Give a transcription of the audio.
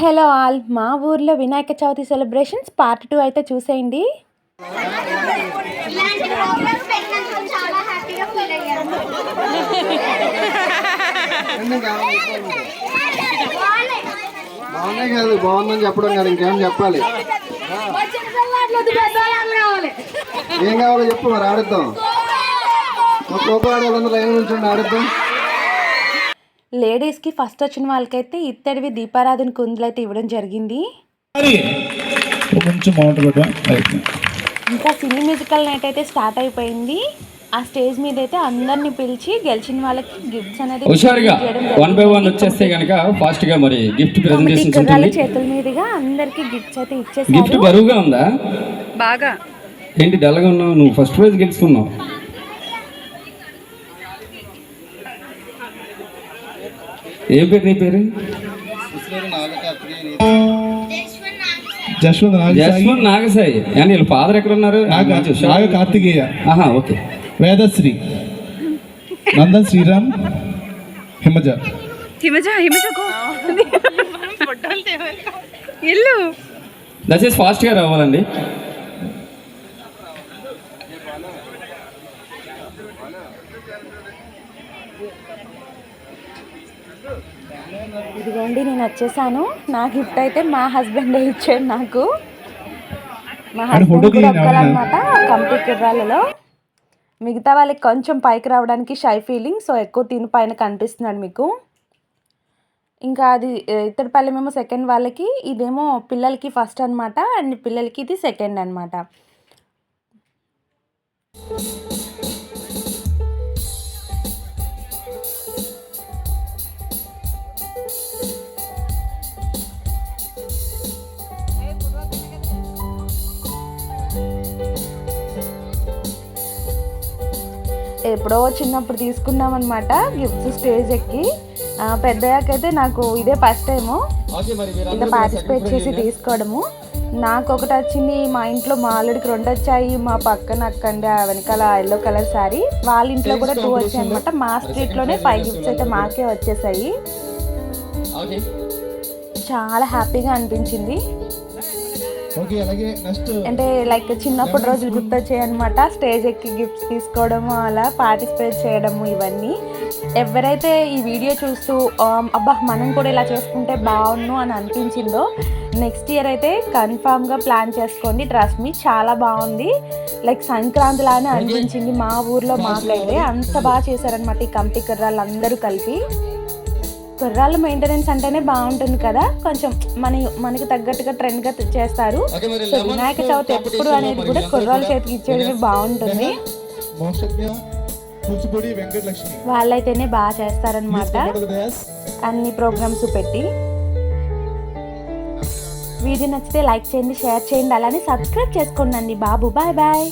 Hello all మా ఊర్లో Vinayaka Chavithi celebrations part two అయితే చూసేయండి. బాగున్నాయి. కాదు బాగుందని చెప్పడం కాదు ఇంకేం చెప్పాలి? ఏం కావాలో చెప్పు మరి ఆడుద్దాం. కోపం ఆడేవాళ్ళందరూ లైన్ నుంచి ఆడుద్దాం. లేడీస్కి ఫస్ట్ వచ్చిన వాళ్ళకైతే ఇత్తడివి దీపారాధన కుందులు అయితే ఇవ్వడం జరిగింది. మరి కొంచెం మౌంట్ పెట్టాం అయిపోయింది. ఇంకా సినీ మ్యూజికల్ నైట్ అయితే స్టార్ట్ అయిపోయింది. ఆ స్టేజ్ మీద అయితే అందరిని పిలిచి గెలిచిన వాళ్ళకి గిఫ్ట్స్ అనేది హుషారుగా వన్ బై వన్ వచ్చేస్తే కనుక ఫాస్ట్గా మరి గిఫ్ట్ ప్రెజెంటేషన్ ఉంటుంది. చేతుల మీదుగా అందరికి గిఫ్ట్స్ అయితే గిఫ్ట్ ఇచ్చేసారు బరువుగా ఉందా? బాగా. ఏంటి డల్గా ఉన్నావు? నువ్వు ఫస్ట్ ప్రైజ్ గెలుచుకున్నావు. ఏం పేరు నీ పేరు? జశ్వంత్ నాగసాయి జస్వంత్ నాగసాయి అండి వీళ్ళ ఫాదర్ ఎక్కడ ఉన్నారు నాగ. కార్తికేయ. ఆహా ఓకే. వేదశ్రీ. నందన్ శ్రీరామ్ హిమజ. హిమజ హిమజకు ఇల్లు. దయచేసి ఫాస్ట్గా రావాలండి. ఇదిగోండి నేను వచ్చేసాను. నా గిఫ్ట్ అయితే మా హస్బెండ్ ఇచ్చాడు నాకు. మా హస్బెండ్ కూడా కంప్లీట్ కుర్రాళ్ళలో. మిగతా వాళ్ళకి కొంచెం పైకి రావడానికి షై ఫీలింగ్ సో ఎక్కువ తిని పైన కనిపిస్తున్నాడు మీకు. ఇంకా అది ఇతడి పల్లెమేమో సెకండ్ వాళ్ళకి ఇదేమో పిల్లలకి ఫస్ట్ అన్నమాట అండ్ పిల్లలకి ఇది సెకండ్ అన్నమాట. ఎప్పుడో చిన్నప్పుడు తీసుకున్నాం అనమాట గిఫ్ట్స్ స్టేజ్ ఎక్కి పెద్దయ్యాకైతే నాకు ఇదే ఫస్ట్ టైము. ఇలా పార్టిసిపేట్ చేసి తీసుకోవడము. నాకు ఒకటి వచ్చింది మా ఇంట్లో మా అల్లుడికి రెండు వచ్చాయి మా పక్కన అక్కండి ఆ వెనకాల ఎల్లో కలర్ శారీ వాళ్ళ ఇంట్లో కూడా టూ వచ్చాయి అనమాట మా స్ట్రీట్లోనే ఫైవ్ గిఫ్ట్స్ అయితే మాకే వచ్చేసాయి. చాలా హ్యాపీగా అనిపించింది. అంటే లైక్ చిన్నప్పటి రోజులు గుర్తొచ్చాయి అనమాట స్టేజ్ ఎక్కి గిఫ్ట్స్ తీసుకోవడము అలా పార్టిసిపేట్ చేయడము ఇవన్నీ. ఎవరైతే ఈ వీడియో చూస్తూ "ఆమ్, అబ్బా మనం కూడా ఇలా చేసుకుంటే బాగుండు అని అనిపించిందో నెక్స్ట్ ఇయర్ అయితే కన్ఫామ్గా ప్లాన్ చేసుకోండి. ట్రస్ట్ మీ చాలా బాగుంది. లైక్ సంక్రాంతి లానే అనిపించింది మా ఊర్లో మాకైతే అంత బాగా చేశారనమాట ఈ కమిటీ కుర్రాళ్ళు అందరూ కలిపి. కుర్రాళ్ళ మెయింటెనెన్స్ అంటేనే బాగుంటుంది కదా. కొంచెం మన మనకి తగ్గట్టుగా ట్రెండ్గా చేస్తారు. సో వినాయక చవితి ఎప్పుడు అనేది కూడా కుర్రాళ్ళ చేతికి ఇచ్చేది బాగుంటుంది. వాళ్ళైతేనే బాగా చేస్తారనమాట అన్ని ప్రోగ్రామ్స్ పెట్టి. వీడియో నచ్చితే లైక్ చేయండి షేర్ చేయండి అలానే సబ్స్క్రైబ్ చేసుకోండి బాబు. Bye bye